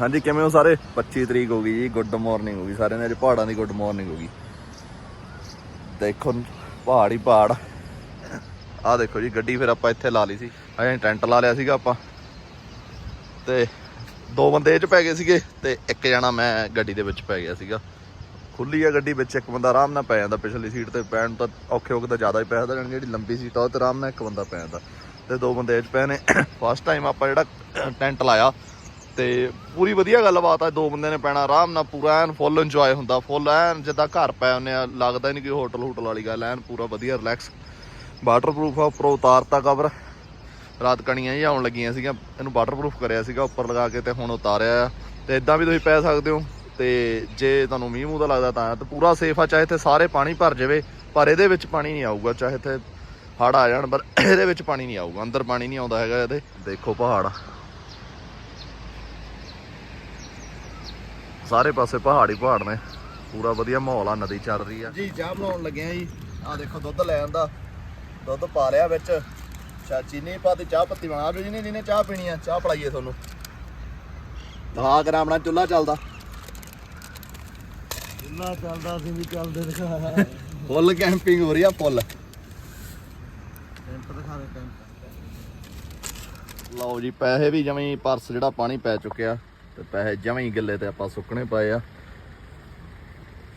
ਹਾਂਜੀ, ਕਿਵੇਂ ਹੋ ਸਾਰੇ? 25 ਤਰੀਕ ਹੋ ਗਈ ਜੀ ਗੁੱਡ ਮਾਰਨਿੰਗ ਹੋ ਗਈ ਸਾਰਿਆਂ ਨੇ ਅੱਜ ਪਹਾੜਾਂ ਦੀ ਗੁੱਡ ਮਾਰਨਿੰਗ ਹੋ ਗਈ। ਦੇਖੋ, ਪਹਾੜ ਹੀ ਪਹਾੜ। ਆਹ ਦੇਖੋ ਜੀ, ਗੱਡੀ ਫਿਰ ਆਪਾਂ ਇੱਥੇ ਲਾ ਲਈ ਸੀ। ਅਸੀਂ ਟੈਂਟ ਲਾ ਲਿਆ ਸੀਗਾ ਆਪਾਂ। ਤੇ ਦੋ ਬੰਦੇ ਇਹ ਚ ਪੈ ਗਏ ਸੀਗੇ ਤੇ ਇੱਕ ਜਣਾ ਮੈਂ ਗੱਡੀ ਦੇ ਵਿੱਚ ਪੈ ਗਿਆ ਸੀਗਾ। ਖੁੱਲੀ ਆ ਗੱਡੀ ਵਿੱਚ, ਇੱਕ ਬੰਦਾ ਆਰਾਮ ਨਾਲ ਪੈ ਜਾਂਦਾ ਪਿਛਲੀ ਸੀਟ ਤੇ, ਪੈਣ ਤਾਂ ਔਖੇ ਹੋ ਕੇ ਤਾਂ ਜ਼ਿਆਦਾ ਹੀ ਪੈ ਜਾਂਦਾ ਜਿਹੜੀ ਲੰਬੀ ਸੀਟ ਆ ਉਹ ਤੇ ਆਰਾਮ ਨਾਲ ਇੱਕ ਬੰਦਾ ਪੈ ਜਾਂਦਾ। ਤੇ ਦੋ ਬੰਦੇ ਇਹ ਚ ਪਏ ਨੇ। ਫਸਟ ਟਾਈਮ ਆਪਾਂ ਜਿਹੜਾ ਟੈਂਟ ਲਾਇਆ ਤੇ ਪੂਰੀ ਵਧੀਆ ਗੱਲਬਾਤ ਆ, ਦੋ ਬੰਦੇ ਨੇ ਪੈਣਾ ਆਰਾਮ ਨਾਲ, ਪੂਰਾ ਐਨ ਫੁੱਲ ਇੰਜੋਏ ਹੁੰਦਾ ਫੁੱਲ ਐਨ ਜਿੱਦਾਂ ਘਰ ਪੈ ਹੁੰਨੇ ਆ, ਲੱਗਦਾ ਹੀ ਨਹੀਂ ਕਿ ਹੋਟਲ ਹੋਟਲ ਵਾਲੀ ਗੱਲ, ਐਨ ਪੂਰਾ ਵਧੀਆ ਰਿਲੈਕਸ ਵਾਟਰਪ੍ਰੂਫ ਆ, ਉੱਪਰੋਂ ਉਤਾਰਤਾ ਕਵਰ ਰਾਤ ਕਣੀਆਂ ਹੀ ਆਉਣ ਲੱਗੀਆਂ ਸੀਗੀਆਂ, ਇਹਨੂੰ ਵਾਟਰਪ੍ਰੂਫ ਕਰਿਆ ਸੀਗਾ, ਉੱਪਰ ਲਗਾ ਕੇ ਤੇ ਹੁਣ ਉਤਾਰਿਆ ਆ, ਤੇ ਇਦਾਂ ਵੀ ਤੁਸੀਂ ਪੈ ਸਕਦੇ ਹੋ, ਤੇ ਜੇ ਤੁਹਾਨੂੰ ਮੀਂਹ ਮੂੰਹ ਦਾ ਲੱਗਦਾ ਤਾਂ, ਤੇ ਪੂਰਾ ਸੇਫ ਆ, ਚਾਹੇ ਇੱਥੇ ਸਾਰੇ ਪਾਣੀ ਭਰ ਜਾਵੇ, ਪਰ ਇਹਦੇ ਵਿੱਚ ਪਾਣੀ ਨਹੀਂ ਆਊਗਾ, ਚਾਹੇ ਇੱਥੇ ਹੜ ਆ ਜਾਣ, ਪਰ ਇਹਦੇ ਵਿੱਚ ਪਾਣੀ ਨਹੀਂ ਆਊਗਾ, ਅੰਦਰ ਪਾਣੀ ਨਹੀਂ ਆਉਂਦਾ ਹੈਗਾ ਇਹਦੇ, ਦੇਖੋ ਪਹਾੜ। ਸਾਰੇ ਪਾਸੇ ਪਹਾੜ ਹੀ ਪਹਾੜ ਨੇ। ਪੂਰਾ ਵਧੀਆ ਮਾਹੌਲ ਆ ਨਦੀ ਚੱਲ ਰਹੀ ਆ। ਜੀ ਚਾਹ ਬਣਾਉਣ ਲੱਗੇ ਆ ਜੀ। ਆ ਦੇਖੋ ਦੁੱਧ ਲੈ ਆਂਦਾ। ਦੁੱਧ ਪਾ ਲਿਆ ਵਿੱਚ। ਚਾ ਚੀਨੀ ਪਾ ਤੇ ਚਾਹ ਪੱਤੀ ਬਣਾ ਦਿਓ ਜਿਹਨੇ ਜਿਹਨੇ ਚਾਹ ਪੀਣੀ ਆ। ਚਾਹ ਪਲਾਈਏ ਤੁਹਾਨੂੰ। ਹਾਂ ਕਰਾਂ ਆਪਣਾ ਚੁੱਲ੍ਹਾ ਚੱਲਦਾ। ਜਿੰਨਾ ਚੱਲਦਾ ਸੀ ਵੀ ਚੱਲਦੇ ਦਿਖਾ। ਫੁੱਲ ਕੈਂਪਿੰਗ ਹੋ ਰਹੀ ਆ ਫੁੱਲ। ਦਿਖਾ ਦੇ ਲਓ ਜੀ ਪੈਸੇ ਵੀ ਜਮੀ ਪਰਸ ਜਿਹੜਾ ਪਾਣੀ ਪੈ ਚੁੱਕਿਆ। ਤੇ ਪੈਸੇ ਜਮੀ ਗਿੱਲੇ ਤੇ ਆਪਾਂ ਸੁੱਕਣੇ ਪਏ ਆ।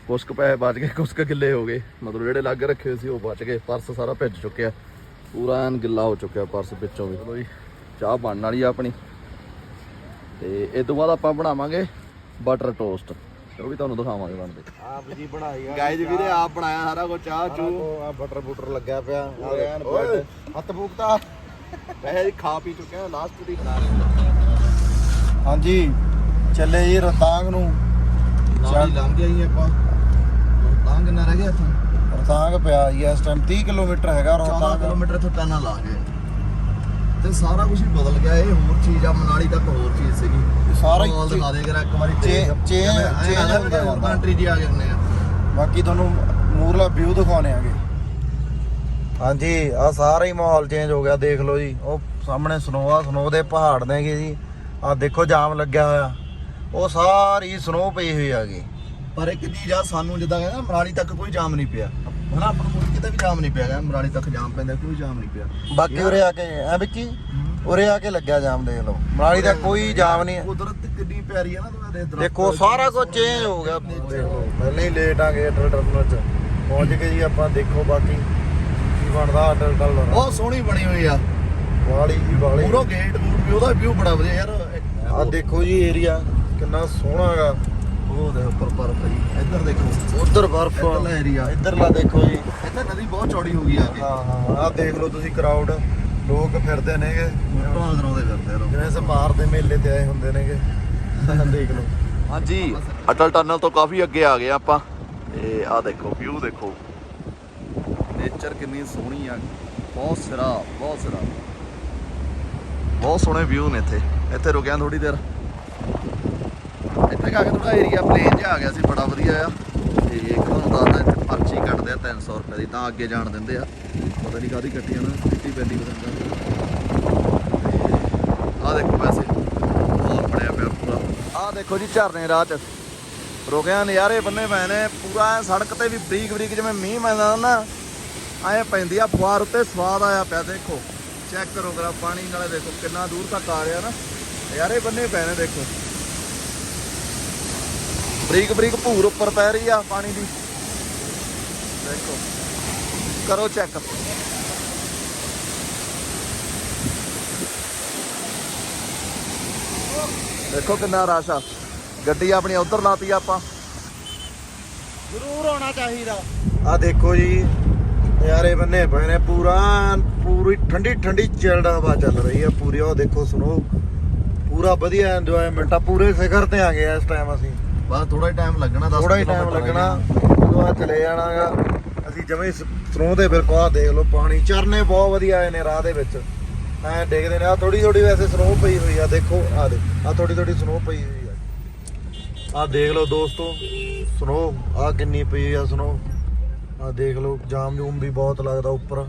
ਕੁਛ ਕੁ ਪੈਸੇ ਬਚ ਗਏ ਕੁਛ ਕੁ ਗਿੱਲੇ ਹੋ ਗਏ। ਮਤਲਬ ਜਿਹੜੇ ਲੱਗ ਰੱਖੇ ਹੋਏ ਸੀ ਉਹ ਬਚ ਗਏ ਪਰਸ ਸਾਰਾ ਭਿੱਜ ਚੁੱਕਿਆ। ਪੂਰਾ ਐਨ ਗਿੱਲਾ ਹੋ ਚੁੱਕਿਆ ਪਰਸ ਵਿੱਚੋਂ ਵੀ। ਚਲੋ ਜੀ ਚਾਹ ਬਣਨ ਵਾਲੀ ਆ ਆਪਣੀ। ਤੇ ਇਸ ਤੋਂ ਬਾਅਦ ਆਪਾਂ ਬਣਾਵਾਂਗੇ ਬਟਰ ਟੋਸਟ ਉਹ ਵੀ ਤੁਹਾਨੂੰ ਦਿਖਾਵਾਂਗੇ ਬਣਦੇ। ਆਪ ਜੀ ਬਣਾਈ ਆ। ਗਾਇਜ਼ ਵੀਰੇ ਆਪ ਬਣਾਇਆ ਸਾਰਾ ਕੁਝ ਚਾਹ ਚੂ ਆ ਬਟਰ ਬੁਟਰ ਲੱਗਿਆ ਪਿਆ। ਐਨ। ਹੱਥ ਫੂਕਤਾ। ਵੈਸੇ ਖਾ ਪੀ ਚੁੱਕੇ ਆ ਲਾਸਟ ਦੀ ਬਣਾ ਰਹੇ ਹਾਂਜੀ। ਚੱਲੇ ਜੀ ਰਤਾਂਗ ਨੂੰ। ਨਾਲ ਹੀ ਲੰਘ ਜੀ ਆਪਾਂ। ਤਾਂ ਕਿੰਨਾ ਰਹਿ ਗਿਆ ਇੱਥੋਂ? ਰਤਾਂਗ ਪਿਆ ਜੀ ਇਸ ਟਾਈਮ 30 ਕਿਲੋਮੀਟਰ ਹੈਗਾ 14 ਰੋਹਤਾਂਗ ਕਿਲੋਮੀਟਰ ਇੱਥੋਂ ਪੈਨਾ ਲਾ ਗਏ ਤੇ ਸਾਰਾ ਕੁਝ ਹੀ ਬਦਲ ਗਿਆ ਇਹ ਹੋਰ ਚੀਜ਼ ਆ ਮਨਾਲੀ ਤੱਕ ਹੋਰ ਚੀਜ਼ ਸੀਗੀ। ਸਾਰਾ ਹੀ ਮਾਹੌਲ ਦਿਖਾ ਦੇ ਜਰਾ ਇੱਕ ਵਾਰੀ ਚੇ- ਚੇ- ਚੇ- ਹੋਰ ਕੰਟਰੀ ਜੀ ਆ ਗਏ ਹੁੰਦੇ ਆ। ਬਾਕੀ ਤੁਹਾਨੂੰ ਮੂਰਲਾ ਵਿਊ ਦਿਖਾਉਣੇ ਆਗੇ। ਹਾਂਜੀ ਆ ਸਾਰਾ ਹੀ ਮਾਹੌਲ ਚੇਂਜ ਹੋ ਗਿਆ ਦੇਖ ਲਓ ਜੀ। ਉਹ ਸਾਹਮਣੇ ਸਨੋ ਆ ਸਨੋ ਦੇ ਪਹਾੜ ਨੇਗੇ ਜੀ। ਆ ਦੇਖੋ ਜਾਮ ਲੱਗਿਆ ਹੋਇਆ। ਉਹ ਸਾਰੀ ਸਨੋ ਪਈ ਹੋਈ ਹੈਗੀ ਪਰ ਇੱਕ ਚੀਜ਼ ਆ ਸਾਨੂੰ ਜਿੱਦਾਂ ਕਹਿੰਦਾ ਮਨਾਲੀ ਤੱਕ ਕੋਈ ਜਾਮ ਨਹੀਂ ਪਿਆ। ਹਨਾ ਆਪਾਂ ਨੂੰ ਕਿਤੇ ਵੀ ਜਾਮ ਨਹੀਂ ਪਿਆ ਗਾ, ਮਨਾਲੀ ਤੱਕ ਜਾਮ ਪੈਂਦਾ ਕੋਈ ਜਾਮ ਨਹੀਂ ਪਿਆ। ਬਾਕੀ ਉਰੇ ਆ ਕੇ ਐ ਵਿੱਕੀ? ਉਰੇ ਆ ਕੇ ਲੱਗਿਆ ਜਾਮ ਦੇਖ ਲਓ। ਮਨਾਲੀ ਦਾ ਕੋਈ ਜਾਮ ਨਹੀਂ ਹੈ। ਕੁਦਰਤ ਕਿੰਨੀ ਪਿਆਰੀ ਆ ਨਾ ਤੁਹਾਨੂੰ ਦੇ ਦਰਖਤ ਦੇਖੋ ਸਾਰਾ ਕੁਝ ਚੇਂਜ ਹੋ ਗਿਆ। ਦੇਖੋ ਪਹਿਲਾਂ ਹੀ ਲੇਟ ਆ ਗਏ ਅਟਲ ਟਰਮੀਨਲ ਚ। ਪਹੁੰਚ ਗਏ ਜੀ ਆਪਾਂ ਦੇਖੋ ਬਾਕੀ ਕੀ ਬਣਦਾ ਅਟਲ ਟਰਮੀਨਲ ਬਹੁਤ ਸੋਹਣੀ ਬਣੀ ਹੋਈ ਆ। ਵਾਲੀ ਜੀ ਵਾਲੀ। ਪੂਰਾ ਗੇਟ ਗੂਟ ਵੀ ਉਹਦਾ ਵਿਊ ਬੜਾ ਵਧੀਆ ਯਾਰ। ਆ ਦੇਖੋ ਜੀ ਏਰੀਆ ਕਿੰਨਾ ਸੋਹਣਾ ਹੈਗਾ। ਉਹ ਦੇ ਉੱਪਰ ਬਰਫ ਜੀ। ਇੱਧਰ ਦੇਖੋ। ਉਧਰ ਬਰਫ ਇੱਧਰਲਾ ਏਰੀਆ ਇੱਧਰਲਾ ਦੇਖੋ ਜੀ। ਇੱਧਰ ਨਦੀ ਬਹੁਤ ਚੌੜੀ ਹੋ ਗਈ ਆ ਕੇ ਹਾਂ ਹਾਂ ਆ ਦੇਖ ਲਓ ਤੁਸੀਂ ਕਰਾਊਡ ਲੋਕ ਫਿਰਦੇ ਨੇਗੇ। ਢੋਲ ਕਰਾਉਂਦੇ ਫਿਰਦੇ ਰਹੋ ਜਿਵੇਂ ਸਮਾਰ ਦੇ ਮੇਲੇ ਤੇ ਆਏ ਹੁੰਦੇ ਨੇਗੇ। ਦੇਖ ਲਓ। ਹਾਂਜੀ। ਅਟਲ ਟਨਲ ਤੋਂ ਕਾਫੀ ਅੱਗੇ ਆ ਗਏ ਆਪਾਂ। ਤੇ ਆਹ ਦੇਖੋ ਵਿਊ ਦੇਖੋ। ਨੇਚਰ ਕਿੰਨੀ ਸੋਹਣੀ ਆ। ਬਹੁਤ ਸਿਰਾ ਬਹੁਤ ਸਿਰਾ। ਬਹੁਤ ਸੋਹਣੇ ਵਿਊ ਨੇ ਇੱਥੇ। ਇੱਥੇ ਰੁਕਿਆ ਥੋੜੀ ਦੇਰ। ਇੱਥੇ ਆ ਕੇ ਥੋੜਾ ਏਰੀਆ ਪਲੇਨ ਜਿਹਾ ਆ ਗਿਆ ਸੀ, ਬੜਾ ਵਧੀਆ ਆ। ਤੇ ਇੱਕ ਤੁਹਾਨੂੰ ਦੱਸਦਾ, ਇੱਥੇ ਪਰਚੀ ਕੱਟਦੇ ਆ 300 ਰੁਪਏ ਦੀ, ਤਾਂ ਅੱਗੇ ਜਾਣ ਦਿੰਦੇ ਆ। ਪਤਾ ਨਹੀਂ ਕਾਦੀ ਕੱਟੀ ਆ ਨਾ ਪੈਂਦੀ ਪਤਾ ਆ ਦੇਖੋ ਵੈਸੇ ਬਹੁਤ ਬੜਿਆ ਪਿਆ ਪੂਰਾ। ਆ ਦੇਖੋ ਜੀ ਝਰਨੇ ਰਾਹ ਚ। ਰੁਕਿਆ ਨਜ਼ਾਰੇ ਬੰਨੇ ਪਏ ਨੇ, ਪੂਰਾ ਐਂ ਸੜਕ ਤੇ ਵੀ ਬਰੀਕ ਬਰੀਕ ਜਿਵੇਂ ਮੀਂਹ ਪੈਂਦਾ ਨਾ, ਐ ਪੈਂਦੀ ਆ ਫੁਆਰ ਉੱਤੇ ਸਵਾਦ ਆਇਆ ਪਿਆ, ਦੇਖੋ। ਚੈੱਕ ਕਰੋ ਜਰਾ, ਪਾਣੀ ਨਾਲੇ ਦੇਖੋ ਕਿੰਨਾ ਦੂਰ ਤੱਕ ਆ ਰਿਹਾ ਨਾ। ਨਜ਼ਾਰੇ ਬੰਨੇ ਪਏ ਨੇ, ਦੇਖੋ। ਬਰੀਕ ਬਰੀਕ ਭੂਰ ਉੱਪਰ ਪੈ ਰਹੀ ਆ ਪਾਣੀ ਦੀ। ਦੇਖੋ ਕਰੋ ਚੈੱਕ ਦੇਖੋ ਕਿੰਨਾ ਰਸ਼ ਆ। ਗੱਡੀ ਆਪਣੀ ਉਧਰ ਲਾਤੀ ਆਪਾਂ। ਜ਼ਰੂਰ ਹੋਣਾ ਚਾਹੀਦਾ। ਆ ਦੇਖੋ ਜੀ ਨਜ਼ਾਰੇ ਬੰਨੇ ਪਏ ਨੇ ਪੂਰਾ ਪੂਰੀ ਠੰਡੀ ਠੰਡੀ ਚਿਲਡ ਹਵਾ ਚੱਲ ਰਹੀ ਆ ਪੂਰੀ। ਉਹ ਦੇਖੋ ਸੁਣੋ ਪੂਰਾ ਵਧੀਆ ਇੰਜੋਇਮੈਂਟ ਆ ਪੂਰੇ ਸਿਖਰ ਤੇ ਆ ਗਏ ਆ ਇਸ ਟਾਈਮ ਅਸੀਂ। ਬਸ ਥੋੜਾ ਹੀ ਟਾਈਮ ਲੱਗਣਾ 10 ਥੋੜਾ ਹੀ ਟਾਈਮ ਲੱਗਣਾ। ਜਦੋਂ ਆ ਚਲੇ ਜਾਣਾਗਾ। ਅਸੀਂ ਜਮੇ ਸਰੋਂ ਦੇ ਬਿਲਕੁਲ ਆ ਦੇਖ ਲਓ ਪਾਣੀ ਚਰਨੇ ਬਹੁਤ ਵਧੀਆ ਆਏ ਨੇ ਰਾਹ ਦੇ ਵਿੱਚ। ਐ ਦੇਖਦੇ ਨੇ ਆ ਥੋੜੀ ਥੋੜੀ ਵੈਸੇ ਸਨੋ ਪਈ ਹੋਈ ਆ ਦੇਖੋ ਆ ਦੇ ਆ ਥੋੜੀ ਥੋੜੀ ਸਨੋ ਪਈ ਹੋਈ ਆ। ਆ ਦੇਖ ਲਓ ਦੋਸਤੋ ਸਨੋ ਆ ਕਿੰਨੀ ਪਈ ਆ ਸਨੋ ਆ ਦੇਖ ਲਓ ਜਾਮ ਜੂਮ ਵੀ ਬਹੁਤ ਲੱਗਦਾ ਉੱਪਰ।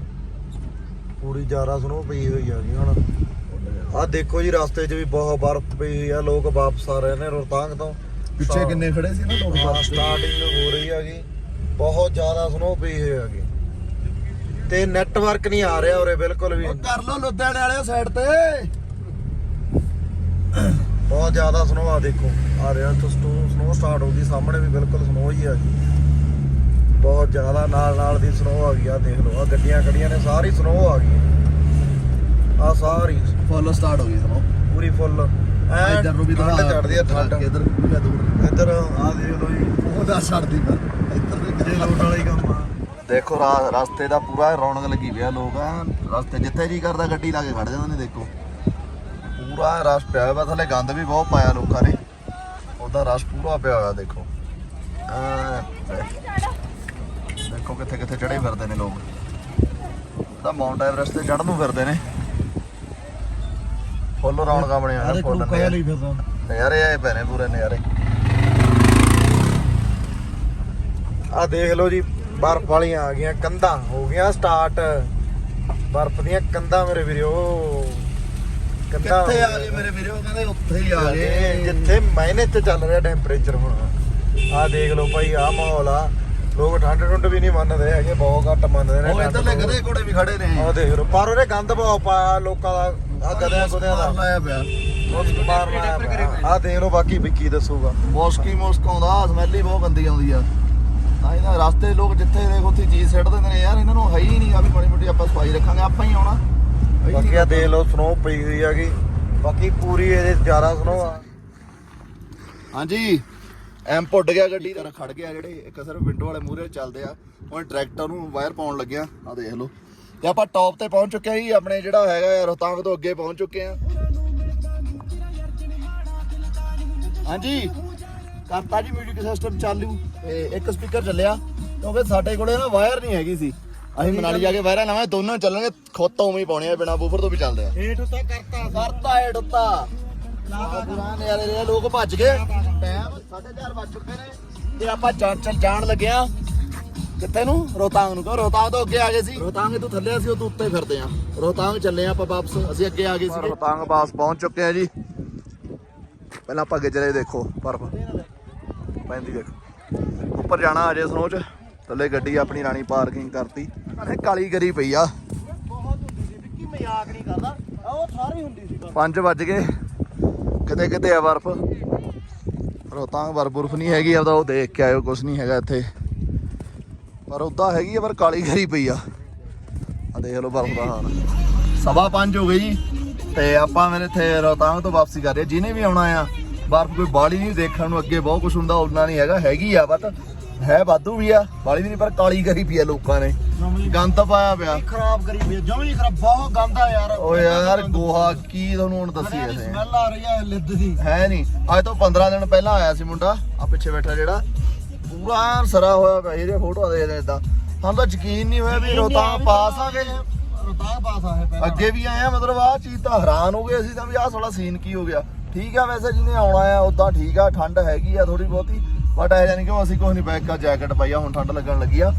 ਪੂਰੀ ਜਾਰਾ ਸਨੋ ਪਈ ਹੋਈ ਆ ਜੀ ਹੁਣ। ਆ ਦੇਖੋ ਜੀ ਰਸਤੇ 'ਚ ਵੀ ਬਹੁਤ ਬਰਫ਼ ਪਈ ਹੋਈ ਆ ਲੋਕ ਵਾਪਸ ਆ ਰਹੇ ਨੇ ਰੋਹਤਾਂਗ ਤੋਂ। ਪਿੱਛੇ ਕਿੰਨੇ ਖੜੇ ਸੀ ਨਾ ਲੋਕ ਬਾਹਰ ਸਟਾਰਟਿੰਗ ਹੋ ਰਹੀ ਹੈਗੀ ਬਹੁਤ ਜ਼ਿਆਦਾ ਸਨੋ ਪਈ ਹੋਈ ਹੈਗੀ ਤੇ ਨੈਟਵਰਕ ਨਹੀਂ ਆ ਰਿਹਾ ਉਰੇ ਬਿਲਕੁਲ ਵੀ। ਕਰ ਲੋ ਲੁਧਿਆਣੇ ਵਾਲਿਓ ਸਾਈਡ ਤੇ। ਬਹੁਤ ਜ਼ਿਆਦਾ ਸਨੋ ਆ ਦੇਖੋ ਆ ਰਿਹਾ ਤੋਂ ਸਨੋ ਸਟਾਰਟ ਹੋ ਗਈ ਸਾਹਮਣੇ ਵੀ ਬਿਲਕੁਲ ਸਨੋ ਹੀ ਹੈਗੀ ਬਹੁਤ ਜ਼ਿਆਦਾ ਨਾਲ ਨਾਲ ਦੀ ਸਨੋ ਆ ਗਈ ਆ ਦੇਖ ਲਓ ਆ ਗੱਡੀਆਂ ਖੜੀਆਂ ਨੇ ਸਾਰੀ ਸਨੋ ਆ ਗਈ। ਆ ਸਾਰੀ। ਫੁੱਲ ਸਟਾਰਟ ਹੋ ਗਈ ਸੁਣੋ ਪੂਰੀ ਫੁੱਲ ਇੱਧਰ ਨੂੰ ਵੀ ਠੰਡ ਚੜਦੀ ਆ ਠੰਡ। ਇੱਧਰ ਵੀ ਮੈਂ ਦੂਰ ਇੱਧਰ ਆ ਦੇਖ ਲਓ ਜੀ। ਉਹਦਾ ਛੱਡਦੀ ਮੈਂ। ਇੱਧਰ ਵੀ ਜੇ ਲੋਟ ਵਾਲਾ ਹੀ ਕੰਮ ਆ। ਦੇਖੋ ਰਾ- ਰਸਤੇ ਦਾ ਪੂਰਾ ਰੌਣਕ ਲੱਗੀ ਪਿਆ ਲੋਕ ਆ। ਰਸਤੇ ਜਿੱਥੇ ਜੀ ਕਰਦਾ ਗੱਡੀ ਲਾ ਕੇ ਖੜ ਜਾਂਦੇ ਨੇ ਦੇਖੋ। ਪੂਰਾ ਰਸ਼ ਪਿਆ ਹੋਇਆ ਥੱਲੇ ਗੰਦ ਵੀ ਬਹੁਤ ਪਾਇਆ ਲੋਕਾਂ ਨੇ। ਉਹਦਾ ਰਸ਼ ਪੂਰਾ ਪਿਆ ਹੋਇਆ ਦੇਖੋ। ਆ ਦੇਖੋ ਕਿੱਥੇ ਕਿੱਥੇ ਚੜੇ ਫਿਰਦੇ ਨੇ ਲੋਕ। ਤਾਂ ਮਾਉਂਟ ਐਵਰੈਸਟ ਤੇ ਚੜਨ ਨੂੰ ਫਿਰਦੇ ਨੇ। ਫੁੱਲ ਰੌਣਕਾਂ ਬਣੀਆਂ ਦੇਖੋ ਫੁੱਲ ਲੋਕਾਂ ਲਈ ਫਿਰਦਾ ਨਜ਼ਾਰੇ ਆਏ ਨੇ ਪੂਰੇ ਨਜ਼ਾਰੇ। ਆ ਦੇਖ ਲਓ ਜੀ ਬਰਫ਼ ਵਾਲੀਆਂ ਆ ਗਈਆਂ ਕੰਧਾਂ ਹੋ ਗਈਆਂ ਸਟਾਰਟ ਬਰਫ਼ ਦੀਆਂ ਕੰਧਾਂ ਮੇਰੇ ਵੀਰੋ। ਕੰਧਾਂ ਕਿੱਥੇ ਆ ਗਏ ਮੇਰੇ ਵੀਰੋ? ਕਹਿੰਦੇ ਉੱਥੇ ਹੀ ਆ ਗਏ। ਜਿੱਥੇ ਮਾਈਨਸ ਤੇ ਚੱਲ ਰਿਹਾ ਟੈਂਪਰੇਚਰ ਹੁਣ। ਆ ਦੇਖ ਲਓ ਭਾਈ ਆ ਮਾਹੌਲ ਆ। ਲੋਕ ਠੰਡ ਠੰਡ ਵੀ ਨਹੀਂ ਮੰਨਦੇ ਹੈਗੇ ਬਹੁਤ ਘੱਟ ਮੰਨਦੇ ਨੇ ਉਹ ਇੱਧਰਲੇ। ਗਧੇ ਘੋੜੇ ਵੀ ਖੜੇ ਨੇ। ਆਹ ਦੇਖ ਲਓ ਪਰ ਉਹਨੇ ਗੰਦ ਬਹੁਤ ਪਾਇਆ ਲੋਕਾਂ ਦਾ ਆ ਗਦਿਆਂ ਗੁਦਿਆਂ ਦਾ। ਲਾਇਆ ਪਿਆ। ਬਹੁਤ ਮਾਰ ਲਾਇਆ ਆ ਦੇਖ ਲਓ ਬਾਕੀ ਵੀ ਕੀ ਦੱਸੂਗਾ। ਮੋਸਕੀ ਮੋਸਕ ਆਉਂਦਾ ਸਮੈਲ ਹੀ ਬਹੁਤ ਗੰਦੀ ਆਉਂਦੀ ਆ। ਤਾਂ ਇਹਨਾਂ ਰਸਤੇ ਲੋਕ ਜਿੱਥੇ ਦੇਖੋ ਉੱਥੇ ਚੀਜ਼ ਸਿੱਟ ਦਿੰਦੇ ਨੇ ਯਾਰ ਇਹਨਾਂ ਨੂੰ ਹੈ ਹੀ ਨਹੀਂ ਆ ਵੀ ਮਾੜੀ ਮੋਟੀ ਆਪਾਂ ਸਫ਼ਾਈ ਰੱਖਾਂਗੇ ਆਪਾਂ ਹੀ ਆਉਣਾ। ਬਾਕੀ ਆ ਦੇਖ ਲਓ ਸਨੋ ਪਈ ਹੋਈ ਹੈਗੀ। ਬਾਕੀ ਪੂਰੀ ਇਹਦੇ ਜ਼ਿਆਦਾ ਸਨੋ ਆ। ਹਾਂਜੀ ਐਮ ਪੁੱਟ ਗਿਆ ਗੱਡੀ ਦਾ ਖੜ ਗਿਆ ਜਿਹੜੇ ਇੱਕ ਸਿਰਫ ਵਿੰਡੋ ਵਾਲੇ ਮੂਹਰੇ ਚੱਲਦੇ ਆ। ਉਹ ਟਰੈਕਟਰ ਨੂੰ ਵਾਇਰ ਪਾਉਣ ਲੱਗਿਆ। ਆ ਦੇਖ ਲਓ। ਤੇ ਆਪਾਂ ਟੌਪ ਤੇ ਪਹੁੰਚ ਚੁੱਕੇ ਆ ਜੀ ਆਪਣੇ ਜਿਹੜਾ ਹੈਗਾ ਰੋਹਤਾਂਗ ਤੋਂ ਅੱਗੇ ਪਹੁੰਚ ਚੁੱਕੇ ਆ ਹਾਂਜੀ। ਕਰਤਾ ਜੀ ਮਿਊਜ਼ਿਕ ਸਿਸਟਮ ਚਾਲੂ ਤੇ ਇੱਕ ਸਪੀਕਰ ਚੱਲਿਆ ਕਿਉਂਕਿ ਸਾਡੇ ਕੋਲੇ ਨਾ ਵਾਇਰ ਨਹੀਂ ਹੈਗੀ ਸੀ। ਅਸੀਂ ਮਨਾਲੀ ਜਾ ਕੇ ਵਾਇਰਾਂ ਲਾਵਾਂ ਦੋਨੋਂ ਚੱਲਣਗੇ ਖੁੱਤ ਉਵੇਂ ਹੀ ਪਾਉਣੇ ਆ ਬਿਨਾ ਬੂਫਰ ਤੋਂ ਵੀ ਚੱਲਦੇ ਆ। ਏਟ ਉੱਤੇ ਕਰਤਾ। ਕਰਤਾ ਏ ਡੁੱਤਾ ਪੁਰਾਣ ਯਾਰੇ ਦੇ ਲੋਕ ਭੱਜ ਗਏ। ਟਾਈਮ 4:30 ਵੱਜ ਚੁੱਕੇ ਨੇ ਤੇ ਆਪਾਂ ਚੱਲ ਚੱਲ ਜਾਣ ਲੱਗੇ ਆ ਕਿੱਥੇ ਨੂੰ? ਰੋਤਾਂਗ ਨੂੰ ਕਹੋ ਰੋਤਾਂਗ ਤੋਂ ਅੱਗੇ ਆ ਗਏ ਸੀ। ਰੋਤਾਂਗ ਤੋਂ ਥੱਲੇ ਅਸੀਂ ਉਹ ਤੋਂ ਉੱਤੇ ਫਿਰਦੇ ਆ। ਰੋਤਾਂਗ ਚੱਲੇ ਆ ਆਪਾਂ ਵਾਪਸ। ਅਸੀਂ ਅੱਗੇ ਆ ਗਏ ਸੀ ਰੋਤਾਂਗ ਪਾਸ ਪਹੁੰਚ ਚੁੱਕੇ ਆ ਜੀ। ਪਹਿਲਾਂ ਆਪਾਂ ਅੱਗੇ ਚਲੇ ਦੇਖੋ ਬਰਫ ਪੈਂਦੀ ਦੇਖੋ। ਉੱਪਰ ਜਾਣਾ ਅਜੇ ਸਨੋ ਚ ਥੱਲੇ ਗੱਡੀ ਆਪਣੀ ਰਾਣੀ ਪਾਰਕਿੰਗ ਕਰਤੀ। ਅਰੇ ਕਾਲੀ ਗਰੀ ਪਈ ਆ। ਬਹੁਤ ਹੁੰਦੀ ਸੀ। ਵਿੱਕੀ ਮਜ਼ਾਕ ਨਹੀਂ ਕਰਦਾ। ਉਹ ਸਾਰੀ ਹੁੰਦੀ ਸੀ। 5 ਵੱਜ ਗਏ। ਕਿਤੇ ਕਿਤੇ ਆ ਬਰਫ਼। ਰੋਤਾਂਗ ਬੁਰਫ ਨਹੀਂ ਹੈਗੀ। ਆਪਦਾ ਉਹ ਦੇਖ ਕੇ ਆਇਓ ਕੁਝ ਨਹੀਂ ਹੈਗਾ ਇੱਥੇ। ਪਰ ਉਦਾਂ ਹੈਗੀ ਆ ਪਰ ਕਾਲੀ ਗਰੀ ਪਈ ਆ। ਆ ਦੇਖ ਲਓ ਬਰਫ਼ ਦਾ ਹਾਲ। ਸਵਾ 5 ਹੋ ਜੀ ਤੇ ਆਪਾਂ ਮੇਰੇ ਇੱਥੇ ਰੋਤਾਂਗ ਤੋਂ ਵਾਪਸੀ ਕਰ ਰਹੇ ਜਿਹਨੇ ਵੀ ਆਉਣਾ ਆ ਬਰਫ਼ ਕੋਈ ਬਾਲੀ ਨਹੀਂ ਦੇਖਣ ਨੂੰ ਅੱਗੇ ਬਹੁਤ ਕੁਝ ਹੁੰਦਾ ਉਹਨਾਂ ਨਹੀਂ ਹੈਗਾ ਹੈਗੀ ਆ ਬਟ ਹੈ ਵਾਧੂ ਵੀ ਆ ਬਾਲੀ ਵੀ ਨਹੀਂ ਪਰ ਕਾਲੀ ਗਰੀ ਪਈ ਆ ਲੋਕਾਂ ਨੇ। ਗੰਦ ਪਾਇਆ ਪਿਆ। ਖਰਾਬ ਕਰੀ ਪਈ ਜਮੀ ਖਰਾਬ ਬਹੁਤ ਗੰਦਾ ਯਾਰ। ਓ ਯਾਰ ਗੋਹਾ ਕੀ ਤੁਹਾਨੂੰ ਹੁਣ ਦੱਸੀ ਐ ਸਮੈਲ ਆ ਰਹੀ ਆ ਲਿੱਦ ਦੀ। ਹੈ ਨਹੀਂ ਅੱਜ ਤੋਂ 15 ਦਿਨ ਪਹਿਲਾਂ ਆਇਆ ਸੀ ਮੁੰਡਾ ਆ ਪਿੱਛੇ ਬੈਠਾ ਜਿਹੜਾ ਪੂਰਾ ਐਨ ਸਰਾ ਹੋਇਆ ਪਿਆ ਇਹਦੇ ਫੋਟੋਆਂ ਦੇ ਦੇ ਇਦਾਂ ਸਾਨੂੰ ਤਾਂ ਯਕੀਨ ਨਹੀਂ ਹੋਇਆ ਵੀ ਰੋਤਾਂ ਪਾਸ ਆ ਗਏ। ਰੋਤਾਂਗ ਪਾਸ ਆ ਹੈ ਅੱਗੇ ਵੀ ਆਏ ਆ ਮਤਲਬ ਆਹ ਚੀਜ਼ ਤਾਂ ਹੈਰਾਨ ਹੋ ਗਏ ਅਸੀਂ ਤਾਂ ਵੀ ਆਹ ਸਾਲਾ ਸੀਨ ਕੀ ਹੋ ਗਿਆ। ਠੀਕ ਆ ਵੈਸੇ ਜਿਹਨੇ ਆਉਣਾ ਆ ਉਦਾਂ ਠੀਕ ਆ ਠੰਡ ਹੈਗੀ ਆ ਥੋੜੀ ਬਹੁਤੀ ਬਟ ਇਹ ਜਾਨੀ ਕਿ ਅਸੀਂ ਕੁਝ ਨਹੀਂ ਬੈਗ ਕਾ ਜੈਕਟ ਪਾਈ ਆ ਹੁਣ ਠੰਡ ਲੱਗਣ ਲੱਗੀ ਆ।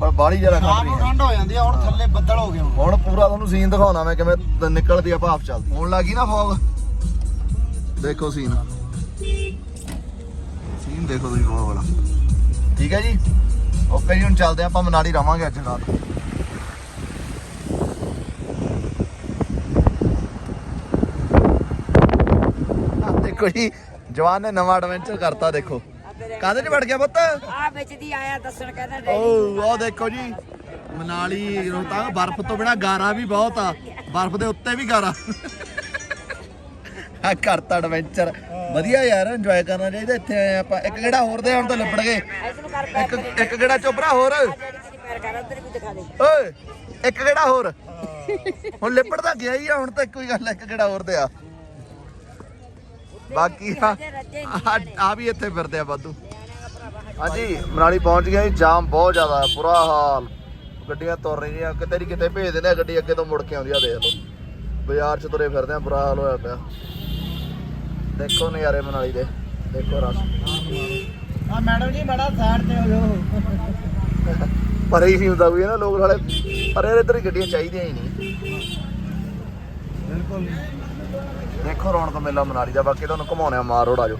ਪਰ ਬਾਹਲੀ ਜ਼ਿਆਦਾ ਠੰਡ ਨਹੀਂ ਠੰਡ ਹੋ ਜਾਂਦੀ ਆ ਹੁਣ ਥੱਲੇ ਬੱਦਲ ਹੋ ਗਏ ਹੁਣ। ਪੂਰਾ ਤੁਹਾਨੂੰ ਸੀਨ ਦਿਖਾਉਣਾ ਮੈਂ ਕਿਵੇਂ ਨਿਕਲਦੀ ਆ ਭਾਫ ਚੱਲਦੀ। ਹੁਣ ਲੱਗੀ ਨਾ ਫੌਗ ਦੇਖੋ ਸੀਨ ਸੀਨ ਦੇਖੋ ਤੁਸੀਂ ਫੌਗ ਵਾਲਾ। ਠੀਕ ਹੈ ਜੀ? ਓਕੇ ਜੀ ਹੁਣ ਚੱਲਦੇ ਆਪਾਂ ਮਨਾਲੀ ਰਵਾਂਗੇ ਅੱਜ ਰਾਤ। ਦੇਖੋ ਜੀ ਜਵਾਨ ਨੇ ਨਵਾਂ ਐਡਵੈਂਚਰ ਕਰਤਾ ਦੇਖੋ। ਕਾਹਦੇ 'ਚ ਵੜ ਗਿਆ ਪੁੱਤ? ਆ ਵਿੱਚ ਦੀ ਆਇਆ ਦੱਸਣ ਕਹਿੰਦਾ ਡੈਡੀ ਓ ਉਹ ਦੇਖੋ ਜੀ ਮਨਾਲੀ ਰੋਹਤਾਂਗ ਬਰਫ਼ ਤੋਂ ਬਿਨਾ ਗਾਰਾ ਵੀ ਬਹੁਤ ਆ। ਬਰਫ਼ ਦੇ ਉੱਤੇ ਵੀ ਗਾਰਾ। ਆ ਕਰਤਾ ਐਡਵੈਂਚਰ ਵਧੀਆ ਯਾਰ ਇੰਜੋਏ ਕਰਨਾ ਚਾਹੀਦਾ ਇੱਥੇ ਆਏ ਆਪਾਂ। ਇੱਕ ਕਿਹੜਾ ਹੋਰ ਦੇ ਹੁਣ ਤਾਂ ਲੱਭੜ ਗਏ? ਇੱਕ ਇੱਕ ਕਿਹੜਾ ਚੋਪਰਾ ਹੋਰ? ਦੇ। ਓਏ ਇੱਕ ਕਿਹੜਾ ਹੋਰ? ਹੁਣ ਲਿਪੜ ਤਾਂ ਗਿਆ ਹੀ ਆ ਹੁਣ ਤਾਂ ਇੱਕੋ ਹੀ ਗੱਲ ਆ, ਇੱਕ ਕਿਹੜਾ ਹੋਰ ਤੇ ਆ। ਬਾਕੀ ਆ ਆ- ਆ ਵੀ ਇੱਥੇ ਫਿਰਦੇ ਆ ਵਾਧੂ। ਹਾਂਜੀ ਮਨਾਲੀ ਪਹੁੰਚ ਗਏ ਜੀ ਜਾਮ ਬਹੁਤ ਜ਼ਿਆਦਾ ਹੈ ਬੁਰਾ ਹਾਲ। ਗੱਡੀਆਂ ਤੁਰ ਰਹੀਆਂ ਕਿਤੇ ਦੀ ਕਿਤੇ ਭੇਜ ਦਿੰਦੇ ਆ ਗੱਡੀ ਅੱਗੇ ਤੋਂ ਮੁੜ ਕੇ ਆਉਂਦੀ ਆ ਦੇਖ ਲਓ। ਬਾਜ਼ਾਰ 'ਚ ਤੁਰੇ ਫਿਰਦੇ ਆ ਬੁਰਾ ਹਾਲ ਹੋਇਆ ਪਿਆ। ਦੇਖੋ ਨਜ਼ਾਰੇ ਮਨਾਲੀ ਦੇ। ਦੇਖੋ ਰਸ। ਆ ਮੈਡਮ ਜੀ ਬੜਾ ਸਾਈਡ ਤੇ ਹੋ ਪਰ ਹੀ ਨਹੀਂ ਹੁੰਦਾ ਕੋਈ ਨਾ ਲੋਕ ਨਾਲੇ ਪਰ ਇੱਧਰ ਹੀ ਗੱਡੀਆਂ ਚਾਹੀਦੀਆਂ ਹੀ ਨਹੀਂ। ਬਿਲਕੁਲ ਦੇਖੋ ਰੌਣਕ ਮੇਲਾ ਮਨਾਲੀ ਦਾ ਬਾਕੀ ਤੁਹਾਨੂੰ ਘਮਾਉਣੇ ਆ ਮਾਰ ਰੋਡ ਆਜੋ